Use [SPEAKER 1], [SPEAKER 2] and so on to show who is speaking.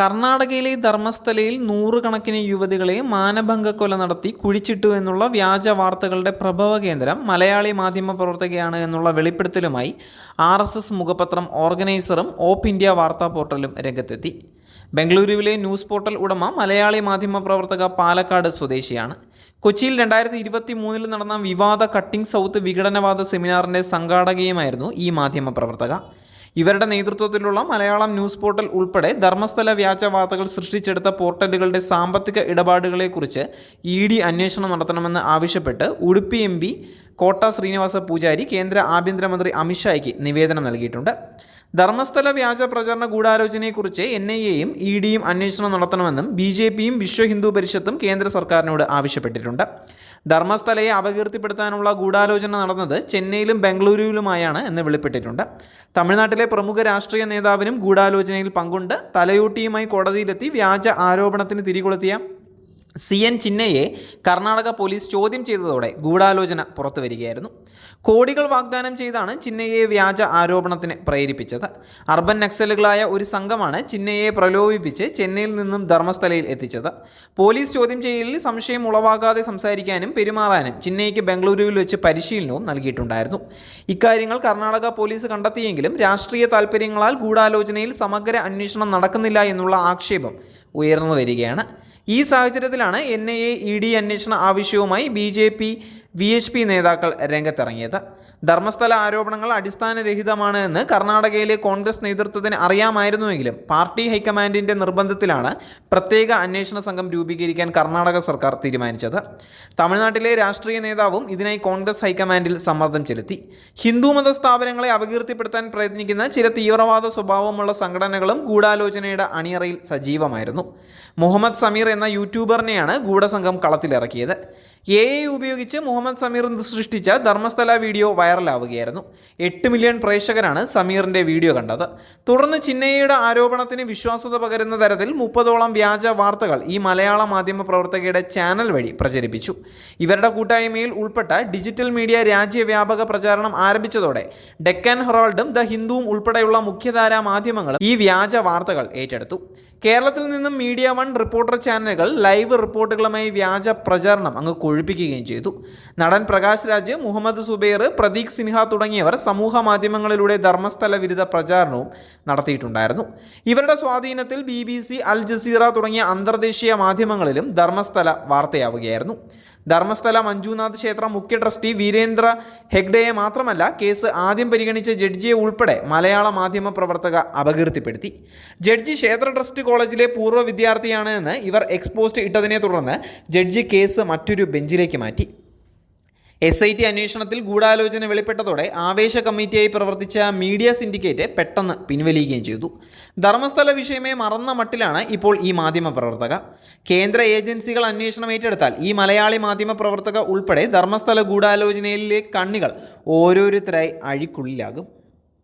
[SPEAKER 1] കർണാടകയിലെ ധർമ്മസ്ഥലയിൽ നൂറുകണക്കിന് യുവതികളെ മാനഭംഗക്കൊല നടത്തി കുഴിച്ചിട്ടു എന്നുള്ള വ്യാജ വാർത്തകളുടെ പ്രഭവ കേന്ദ്രം മലയാളി മാധ്യമ പ്രവർത്തകയാണ് എന്നുള്ള വെളിപ്പെടുത്തലുമായി ആർ എസ് എസ് മുഖപത്രം ഓർഗനൈസറും ഓപ്പ് ഇന്ത്യ വാർത്താ പോർട്ടലും രംഗത്തെത്തി. ബംഗളൂരുവിലെ ന്യൂസ് പോർട്ടൽ ഉടമ മലയാളി മാധ്യമ പ്രവർത്തക പാലക്കാട് സ്വദേശിയാണ്. കൊച്ചിയിൽ രണ്ടായിരത്തി ഇരുപത്തി മൂന്നിൽ നടന്ന വിവാദ കട്ടിംഗ് സൗത്ത് വിഘടനവാദ സെമിനാറിന്റെ സംഘാടകയുമായിരുന്നു ഈ മാധ്യമ പ്രവർത്തക. ഇവരുടെ നേതൃത്വത്തിലുള്ള മലയാളം ന്യൂസ് പോർട്ടൽ ഉൾപ്പെടെ ധർമ്മസ്ഥല വ്യാജ വാർത്തകൾ സൃഷ്ടിച്ചെടുത്ത പോർട്ടലുകളുടെ സാമ്പത്തിക ഇടപാടുകളെക്കുറിച്ച് ഇ ഡി അന്വേഷണം നടത്തണമെന്ന് ആവശ്യപ്പെട്ട് ഉടുപ്പി എം കോട്ട ശ്രീനിവാസ പൂജാരി കേന്ദ്ര ആഭ്യന്തരമന്ത്രി അമിത്ഷായ്ക്ക് നിവേദനം നൽകിയിട്ടുണ്ട്. ധർമ്മസ്ഥല വ്യാജ പ്രചരണ ഗൂഢാലോചനയെക്കുറിച്ച് എൻ ഐ എയും ഇ ഡിയും അന്വേഷണം നടത്തണമെന്നും ബി ജെ പിയും വിശ്വ ഹിന്ദു പരിഷത്തും കേന്ദ്ര സർക്കാരിനോട് ആവശ്യപ്പെട്ടിട്ടുണ്ട്. ധർമ്മസ്ഥലയെ അപകീർത്തിപ്പെടുത്താനുള്ള ഗൂഢാലോചന നടന്നത് ചെന്നൈയിലും ബംഗളൂരുവിലുമായാണ് എന്ന് വെളിപ്പെട്ടിട്ടുണ്ട്. തമിഴ്നാട്ടിലെ പ്രമുഖ രാഷ്ട്രീയ നേതാവിനും ഗൂഢാലോചനയിൽ പങ്കുണ്ട്. തലയോട്ടിയുമായി കോടതിയിലെത്തി വ്യാജ ആരോപണത്തിന് തിരികൊളുത്തിയ സി എൻ ചിന്നയെ കർണാടക പോലീസ് ചോദ്യം ചെയ്തതോടെ ഗൂഢാലോചന പുറത്തു വരികയായിരുന്നു. കോടികൾ വാഗ്ദാനം ചെയ്താണ് ചിന്നയെ വ്യാജ ആരോപണത്തിന് പ്രേരിപ്പിച്ചത്. അർബൻ നക്സലുകളായ ഒരു സംഘമാണ് ചിന്നയെ പ്രലോഭിപ്പിച്ച് ചെന്നൈയിൽ നിന്നും ധർമ്മസ്ഥലയിൽ എത്തിച്ചത്. പോലീസ് ചോദ്യം ചെയ്യലിൽ സംശയം ഉളവാകാതെ സംസാരിക്കാനും പെരുമാറാനും ചിന്നയ്ക്ക് ബംഗളൂരുവിൽ വെച്ച് പരിശീലനവും നൽകിയിട്ടുണ്ടായിരുന്നു. ഇക്കാര്യങ്ങൾ കർണാടക പോലീസ് കണ്ടെത്തിയെങ്കിലും രാഷ്ട്രീയ താൽപ്പര്യങ്ങളാൽ ഗൂഢാലോചനയിൽ സമഗ്ര അന്വേഷണം നടക്കുന്നില്ല എന്നുള്ള ആക്ഷേപം ഉയർന്നു വരികയാണ്. ഈ സാഹചര്യത്തിലാണ് N I A E D അന്വേഷണ ആവശ്യവുമായി B J P V H P നേതാക്കൾ രംഗത്തിറങ്ങിയത്. ധർമ്മസ്ഥല ആരോപണങ്ങൾ അടിസ്ഥാനരഹിതമാണ് എന്ന് കർണാടകയിലെ കോൺഗ്രസ് നേതൃത്വത്തിന് അറിയാമായിരുന്നുവെങ്കിലും പാർട്ടി ഹൈക്കമാൻഡിന്റെ നിർബന്ധത്തിലാണ് പ്രത്യേക അന്വേഷണ സംഘം രൂപീകരിക്കാൻ കർണാടക സർക്കാർ തീരുമാനിച്ചത്. തമിഴ്നാട്ടിലെ രാഷ്ട്രീയ നേതാവും ഇതിനായി കോൺഗ്രസ് ഹൈക്കമാൻഡിൽ സമ്മർദ്ദം ചെലുത്തി. ഹിന്ദുമത സ്ഥാപനങ്ങളെ അപകീർത്തിപ്പെടുത്താൻ പ്രയത്നിക്കുന്ന ചില തീവ്രവാദ സ്വഭാവമുള്ള സംഘടനകളും ഗൂഢാലോചനയുടെ അണിയറയിൽ സജീവമായിരുന്നു. മുഹമ്മദ് സമീർ എന്ന യൂട്യൂബറിനെയാണ് ഗൂഢസംഘം കളത്തിലിറക്കിയത്. എ ഉപയോഗിച്ച് മുഹമ്മദ് സമീർ സൃഷ്ടിച്ച ധർമ്മസ്ഥല വീഡിയോ വൈറലാവുകയായിരുന്നു. എട്ട് മില്യൺ പ്രേക്ഷകരാണ് സമീറിന്റെ വീഡിയോ കണ്ടത്. തുടർന്ന് ചിന്നയ്യയുടെ ആരോപണത്തിന് വിശ്വാസത പകരുന്ന തരത്തിൽ മുപ്പതോളം വ്യാജ വാർത്തകൾ ഈ മലയാള മാധ്യമ പ്രവർത്തകയുടെ ചാനൽ വഴി പ്രചരിപ്പിച്ചു. ഇവരുടെ കൂട്ടായ്മയിൽ ഉൾപ്പെട്ട ഡിജിറ്റൽ മീഡിയ രാജ്യവ്യാപക പ്രചാരണം ആരംഭിച്ചതോടെ ഡെക്കാൻ ഹെറാൾഡും ദ ഹിന്ദുവും ഉൾപ്പെടെയുള്ള മുഖ്യധാരാ മാധ്യമങ്ങളും ഈ വ്യാജ വാർത്തകൾ ഏറ്റെടുത്തു. കേരളത്തിൽ നിന്നും മീഡിയ വൺ റിപ്പോർട്ടർ ചാനലുകൾ ലൈവ് റിപ്പോർട്ടുകളുമായി വ്യാജ പ്രചാരണം അങ്ങ് കൊഴുപ്പിക്കുകയും ചെയ്തു. നടൻ പ്രകാശ് രാജ് മുഹമ്മദ് സുബൈർ പ്രതീക് സിൻഹ തുടങ്ങിയവർ സമൂഹ മാധ്യമങ്ങളിലൂടെ ധർമ്മസ്ഥല വിരുദ്ധ പ്രചാരണവും നടത്തിയിട്ടുണ്ടായിരുന്നു. ഇവരുടെ സ്വാധീനത്തിൽ B B C Al Jazeera തുടങ്ങിയ അന്തർദേശീയ മാധ്യമങ്ങളിലും ധർമ്മസ്ഥല വാർത്തയാവുകയായിരുന്നു. ധർമ്മസ്ഥല മഞ്ജുനാഥ് ക്ഷേത്ര മുഖ്യ ട്രസ്റ്റി വീരേന്ദ്ര ഹെഗ്ഡയെ മാത്രമല്ല കേസ് ആദ്യം പരിഗണിച്ച ജഡ്ജിയെ ഉൾപ്പെടെ മലയാള മാധ്യമ പ്രവർത്തക അപകീർത്തിപ്പെടുത്തി. ജഡ്ജി ക്ഷേത്ര ട്രസ്റ്റ് കോളേജിലെ പൂർവ വിദ്യാർത്ഥിയാണ് എന്ന് ഇവർ എക്സ്പോസ്റ്റ് ഇട്ടതിനെ തുടർന്ന് ജഡ്ജി കേസ് മറ്റൊരു ബെഞ്ചിലേക്ക് മാറ്റി. എസ് ഐ ടി അന്വേഷണത്തിൽ ഗൂഢാലോചന വെളിപ്പെട്ടതോടെ ആവേശ കമ്മിറ്റിയായി പ്രവർത്തിച്ച മീഡിയ സിൻഡിക്കേറ്റ് പെട്ടെന്ന് പിൻവലിയുകയും ചെയ്തു. ധർമ്മസ്ഥല വിഷയമേ മറന്ന മട്ടിലാണ് ഇപ്പോൾ ഈ മാധ്യമ പ്രവർത്തക. കേന്ദ്ര ഏജൻസികൾ അന്വേഷണം ഏറ്റെടുത്താൽ ഈ മലയാളി മാധ്യമ പ്രവർത്തക ഉൾപ്പെടെ ധർമ്മസ്ഥല ഗൂഢാലോചനയിലെ കണ്ണികൾ ഓരോരുത്തരായി അഴിക്കുള്ളിലാകും.